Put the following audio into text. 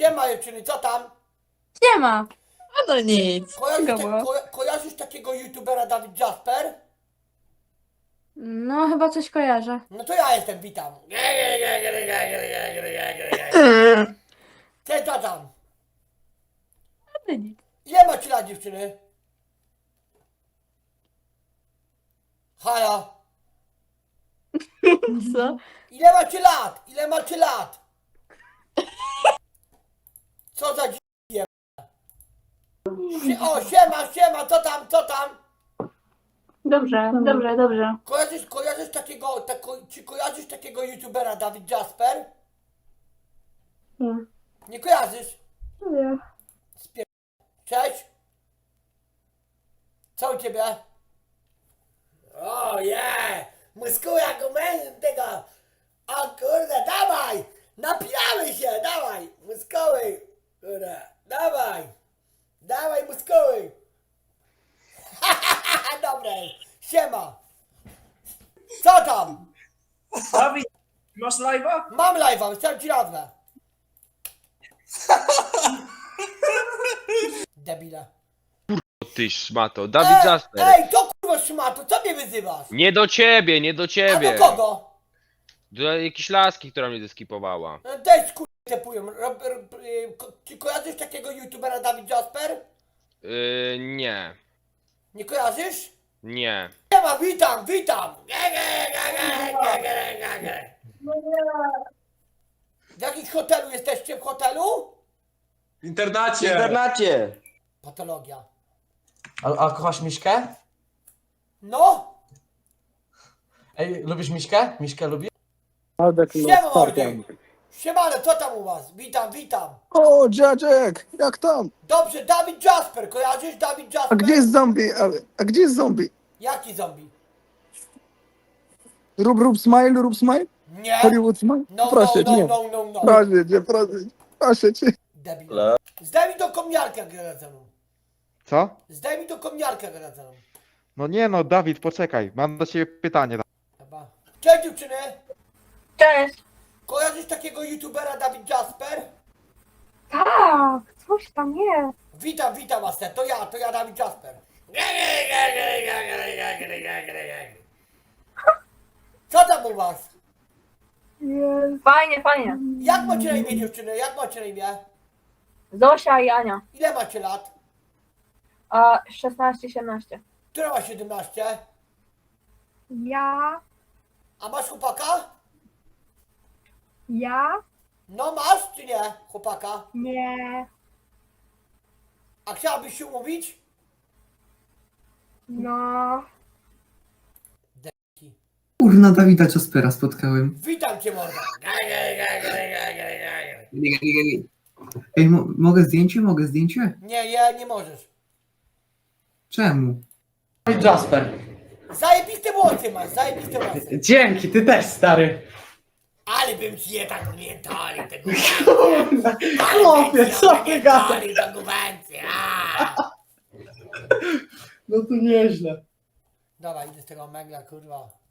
Siema dziewczyny, co tam? Nie ma. A no nic. Kojarzysz, ko, kojarzysz takiego youtubera Dawid Jasper? No chyba coś kojarzę. No to ja jestem, witam. Ty co tam? No nic. Ile macie lat dziewczyny? Halo? Co? Ile macie lat? Ile macie lat? Co za dziwnie? O, siema, siema, co tam, co tam? Dobrze, dobrze, dobrze. Kojarzysz, kojarzysz takiego, tako, czy kojarzysz takiego youtubera Dawid Jasper? Nie. Nie kojarzysz? Nie. Spier... Cześć. Co u ciebie? Siema! Co tam? Dawid, masz live'a? Mam live'a, chciałem ci nazwę. Debile. Ty szmato. Dawid Jasper. Ej, to kurwa szmato, co mnie wyzywasz? Nie do ciebie, nie do A ciebie. do kogo? Do jakiejś laski, która mnie zeskipowała. No, Też kurwa tepują. Rob, rob, y, ko- Czy kojarzysz takiego youtubera Dawid Jasper? Yy, nie. Nie kojarzysz? Nie. Siema, witam, witam! W jakimś hotelu jesteście w hotelu? W internacie. W internacie. Patologia. A, a kochasz Miśkę? No! Ej, lubisz Miśkę? Miśkę lubi? Siema mordy! Siemano, co tam u was? Witam, witam! O, dziadek, jak tam? Dobrze, Dawid Jasper, kojarzysz Dawid Jasper? A gdzie jest zombie? A, a gdzie jest zombie? Jaki zombie? Rób, rób smile, rób smile? Nie! Hollywood smile? No, proszę no, cię, no, nie. no, no, no. Proszę cię, proszę cię, proszę cię. Debil. Zdaj mi do komniarkę granatową. Co? Zdaj mi do komniarkę granatową. No nie no, Dawid, poczekaj, mam do ciebie pytanie. Chyba. Cześć dziewczyny! Cześć. Kojarzysz takiego youtubera Dawid Jasper? Tak, coś tam jest. Witam, witam was, to ja, to ja Dawid Jasper. Co tam u was? jest. Fajnie, fajnie. Jak macie na imię dziewczyny? Jak macie na imię? Zosia i Ania. Ile macie lat? A 16, 17. Która ma 17? Ja, A masz chłopaka? ja, No masz czy nie, chłopaka? nie, A chciałabyś się umówić? no. Kurna Dawida Jaspera spotkałem. Witam cię morda. Ej, mo mogę zdjęcie? Mogę zdjęcie? Nie, nie, nie możesz. Czemu? Jasper. Zajebiste włosy masz, zajebiste włosy. Dzięki, ty też, stary. Ale bym ci je tak miętali, te Kurwa, chłopie, co ty gadasz? Do! No to nieźle. Dobra, idę z tego megla, kurwa.